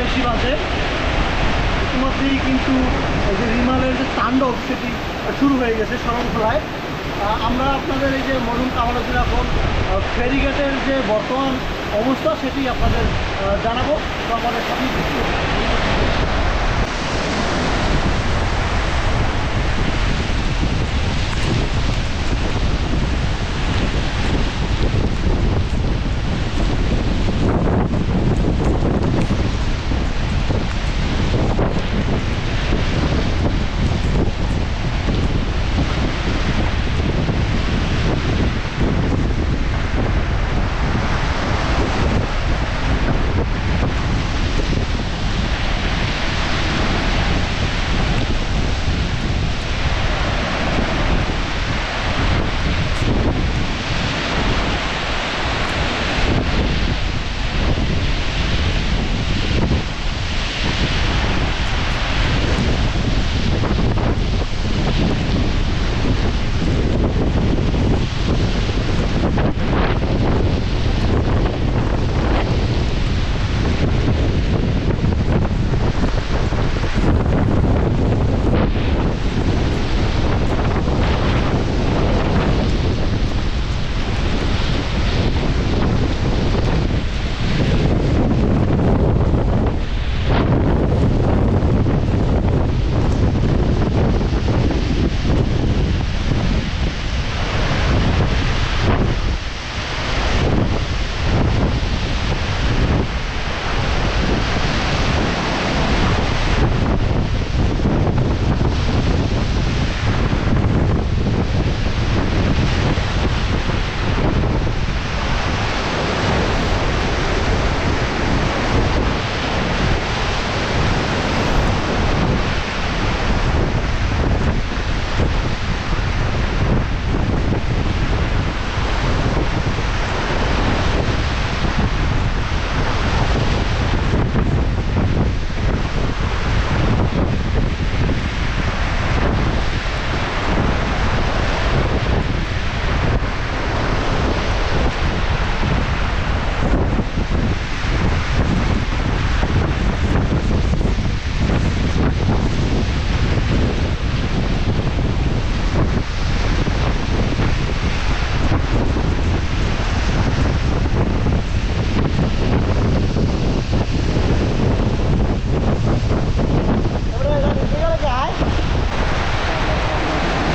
বেশি বাজে। ইতিমধ্যেই কিন্তু যে রিমালের যে তাণ্ডব সেটি শুরু হয়ে গেছে শরণখোলায়। আমরা আপনাদের এই যে মরুম কামালজির এখন ফেরিঘাটের যে বর্তমান অবস্থা সেটি আপনাদের জানাব। আমাদের সাথেই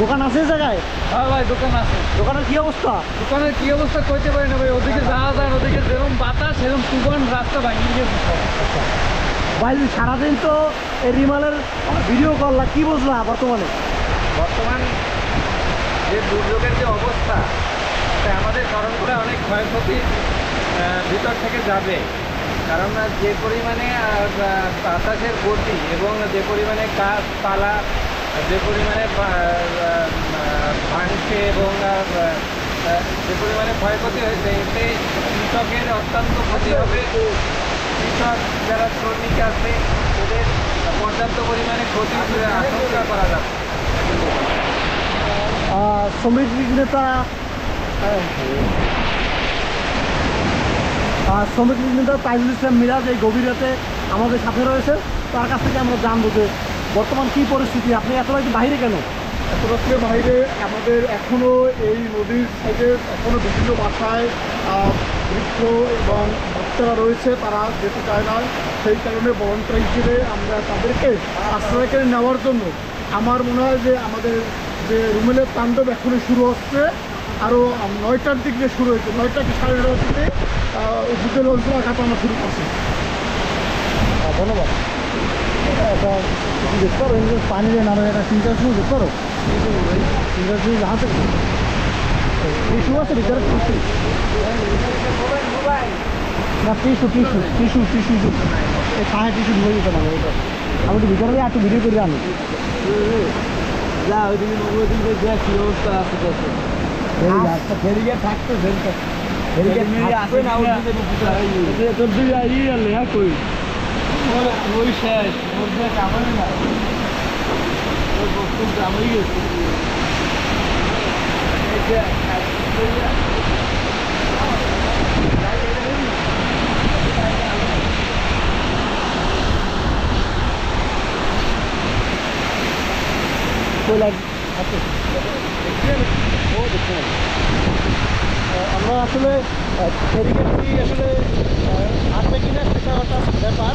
দোকান আছে জায়গায়? হ্যাঁ ভাই দোকান আছে। দোকানের কি অবস্থা? দোকানের কি অবস্থা করতে পারি না ভাই ওদিকে যাওয়া যায় ওদিকে যেরকম বাতাস সেরকম তুফান রাস্তা ভাঙিয়ে গেছে সব। ভাই সারাদিন তো এই রিমালের ভিডিও করলা কি বুঝলা বর্তমানে? বর্তমান যে দুর্যোগের যে অবস্থা তা আমাদের শরণখোলা অনেক ক্ষয়ক্ষতি ভিতর থেকে যাবে। কারণ যে পরিমাণে বাতাসের গতি এবং যে পরিমাণে গাছপালা যে পরিমাণে ভাঙছে এবং যে পরিমাণে ক্ষয়ক্ষতি হয়েছে এতে কৃষকের অত্যন্ত ক্ষতি হবে। কৃষক যারা শ্রমিক আছে ওদের পর্যাপ্ত পরিমাণে ক্ষতি আশঙ্কা করা আহ, শ্রমিক নেতা শ্রমিক নেতা তাইজুল ইসলাম মিরাজ এই গভীর রাতে আমাদের সাথে রয়েছে। তার কাছ থেকে আমরা জানব যে বর্তমান কি পরিস্থিতি? আপনি এত রাতে বাইরে কেন? এতরাত্রের বাইরে? আমাদের এখনও এই নদীর সাইডে এখনও বিভিন্ন বাসায় বৃক্ষ এবং বাচ্চারা রয়েছে। তারা যেতে চায় না। সেই কারণে ভলন্টারি হিসেবে আমরা তাদেরকে আশ্রয় কেড়ে নেওয়ার জন্য আমার মনে হয় যে আমাদের যে রুমেলের তাণ্ডব এখনই শুরু হচ্ছে। আরও নয়টার দিক দিয়ে শুরু হয়েছে। নয়টা কি সাড়ে নটার দিকে যুদ্ধের অঞ্চল কাটানো শুরু করছে। ধন্যবাদ। এটা কিছু দেখতে পারো এমনি পানি দিয়ে নামে এটা সিনচার শুরু দেখতে পারো সিনচার শুরু হাতে টিস্যু আছে ভিতরে টিস্যু না টিস্যু টিস্যু টিস্যু টিস্যু এই পায়ে টিস্যু ঢুকে দিতে পারব এটা আমি একটু ভিতরে একটু ভিডিও করে আনি যা ওইদিকে ওইদিকে দেখ কি অবস্থা আছে আচ্ছা ফেরিয়ে থাকতো ফেরিয়ে আসবে না ওইদিকে তোর দিকে গেলে হ্যাঁ কই ওই শেষ ওর যা কামাই না ওর বস্তুর দামই গেছে Böyle, hatta. Oh, the phone. আসলে আসলে আসবে কিনা সেটা ব্যাপার।